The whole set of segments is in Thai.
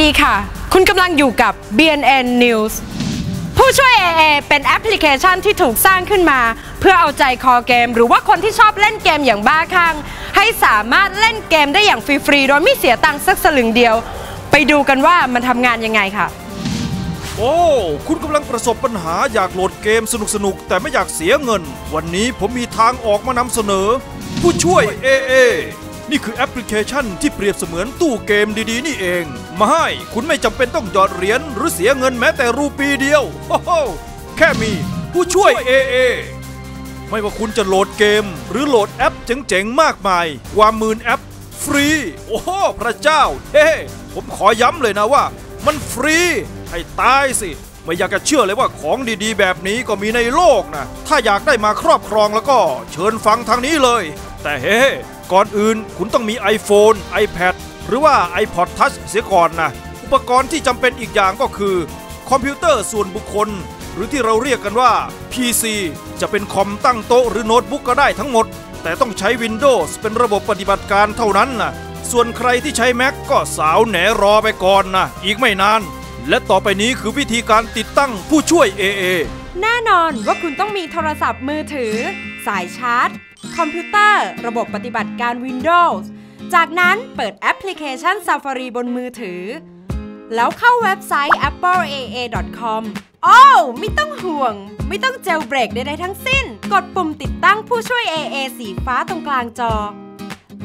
ดีค่ะ คุณกำลังอยู่กับ BNN News ผู้ช่วย AA เป็นแอปพลิเคชันที่ถูกสร้างขึ้นมา เพื่อเอาใจคอเกม หรือว่าคนที่ชอบเล่นเกมอย่างบ้าคลั่งให้สามารถเล่นเกมได้อย่างฟรีๆ โดยไม่เสียตังค์สักสลึงเดียว ไปดูกันว่ามันทำงานยังไงค่ะ โอ้ คุณกำลังประสบปัญหาอยากโหลดเกมสนุกๆ แต่ไม่อยากเสียเงิน วันนี้ผมมีทางออกมานำเสนอ ผู้ช่วย AA นี่คือแอปพลิเคชันที่เปรียบเสมือนตู้เกมดีๆ นี่เอง มาให้คุณไม่จำเป็นต้องหยอดเหรียญหรือเสียเงินแม้แต่รูปีเดียวโอ้โหแค่มีผู้ช่วย AA ไม่ว่าคุณจะโหลดเกม หรือโหลดแอปเจ๋งๆ มากมายกว่าหมื่นแอป ฟรี โอ้โหพระเจ้าเฮ้ผมขอย้ำเลยนะว่า มันฟรี ให้ตายสิไม่อยากจะเชื่อเลยว่าของดีๆ แบบนี้ก็มีในโลกนะ ถ้าอยากได้มาครอบครองแล้วก็เชิญฟังทางนี้เลย แต่เฮ้ ก่อนอื่นคุณต้องมี iPhone, iPad หรือว่า iPod Touch เสียก่อนนะ อุปกรณ์ที่จำเป็นอีกอย่างก็คือ คอมพิวเตอร์ส่วนบุคคล หรือที่เราเรียกกันว่า PC จะเป็นคอมตั้งโต๊ะหรือโน้ตบุ๊กก็ได้ทั้งหมด แต่ต้องใช้ Windows เป็นระบบปฏิบัติการเท่านั้นนะส่วนใครที่ใช้ Mac ก็สาวแหนรอไปก่อนนะอีกไม่นาน และต่อไปนี้คือวิธีการติดตั้งผู้ช่วย AA แน่นอนว่าคุณต้องมีโทรศัพท์มือถือ สายชาร์จ คอมพิวเตอร์ ระบบปฏิบัติการ Windows จากนั้นเปิดแอปพลิเคชัน Safari บนมือถือ แล้วเข้าเว็บไซต์ appleaa.com โอ้ไม่ต้องห่วง ไม่ต้องเจลเบรกใดๆทั้งสิ้น กดปุ่มติดตั้งผู้ช่วย AA สีฟ้าตรงกลางจอ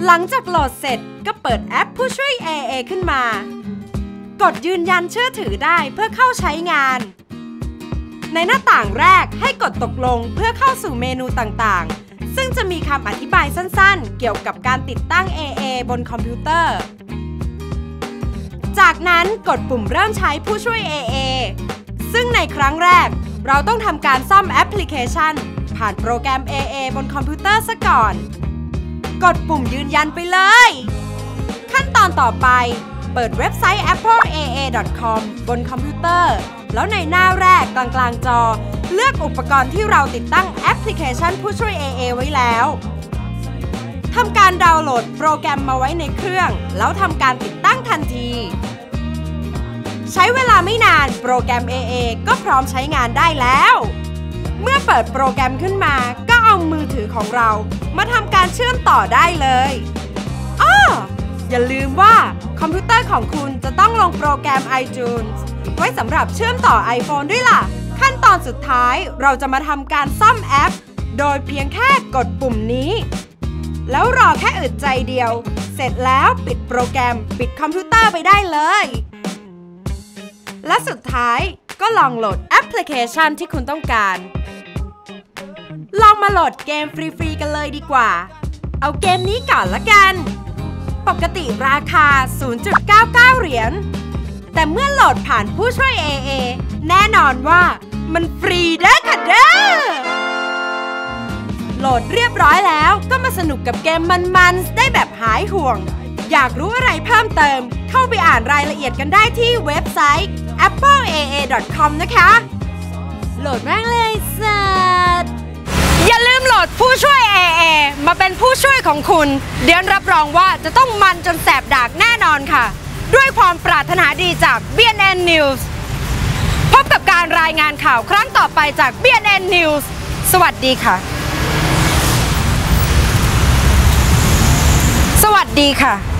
หลังจากโหลดเสร็จก็เปิดแอปผู้ช่วย AA ขึ้นมา กดยืนยันเชื่อถือได้เพื่อเข้าใช้งาน ในหน้าต่างแรกให้กดตกลงเพื่อเข้าสู่เมนูต่างๆ ซึ่งจะมีคำอธิบายสั้นๆ เกี่ยวกับการติดตั้ง AA บนคอมพิวเตอร์ จากนั้นกดปุ่มเริ่มใช้ผู้ช่วย AA ซึ่งในครั้งแรก เราต้องทำการซ่อมแอปพลิเคชัน ผ่านโปรแกรม AA บนคอมพิวเตอร์ซะก่อน กดปุ่มยืนยันไปเลย ขั้นตอนต่อไป เปิดเว็บไซต์ appleaa.com บนคอมพิวเตอร์ แล้วในหน้าแรกกลางๆจอ เลือกอุปกรณ์ที่เราติดตั้งแอปพลิเคชันผู้ช่วย AA ไว้แล้วทำการดาวน์โหลดโปรแกรมมาไว้ในเครื่อง แล้วทำการติดตั้งทันที ใช้เวลาไม่นานโปรแกรม AA ก็พร้อมใช้งานได้แล้ว เมื่อเปิดโปรแกรมขึ้นมาก็เอามือถือของเรามาทำการเชื่อมต่อได้เลยอ้ออย่าลืมว่าคอมพิวเตอร์ของคุณจะต้องลงโปรแกรม iTunes ไว้สำหรับเชื่อมต่อ iPhone ด้วยล่ะ ขั้นตอนสุดท้ายเราจะมาทำการซ่อมแอป โดยเพียงแค่กดปุ่มนี้ แล้วรอแค่อึดใจเดียว เสร็จแล้วปิดโปรแกรมปิดคอมพิวเตอร์ไปได้เลย และสุดท้ายก็ลองโหลดแอปพลิเคชันที่คุณต้องการ ลองมาโหลดเกมฟรีๆกันเลยดีกว่า เอาเกมนี้ก่อนละกัน ปกติราคา 0.99 เหรียญ แต่เมื่อโหลดผ่านผู้ช่วย AA แน่นอนว่ามันฟรีเด้อค่ะเด้อ โหลดเรียบร้อยแล้วก็มาสนุกกับเกมมันๆได้แบบหายห่วง อยากรู้อะไรเพิ่มเติม เข้าไปอ่านรายละเอียดกันได้ที่เว็บไซต์ appleaa.com นะคะ โหลดแม่งเลยสัตอย่าลืมโหลดผู้ช่วย AA มาเป็นผู้ช่วยของคุณ เดี๋ยวรับรองว่าจะต้องมันจนแสบดากแน่นอนค่ะ ด้วยความปรารถนาดีจาก BNN News พบกับการรายงานข่าวครั้งต่อไปจาก BNN News สวัสดีค่ะ สวัสดีค่ะ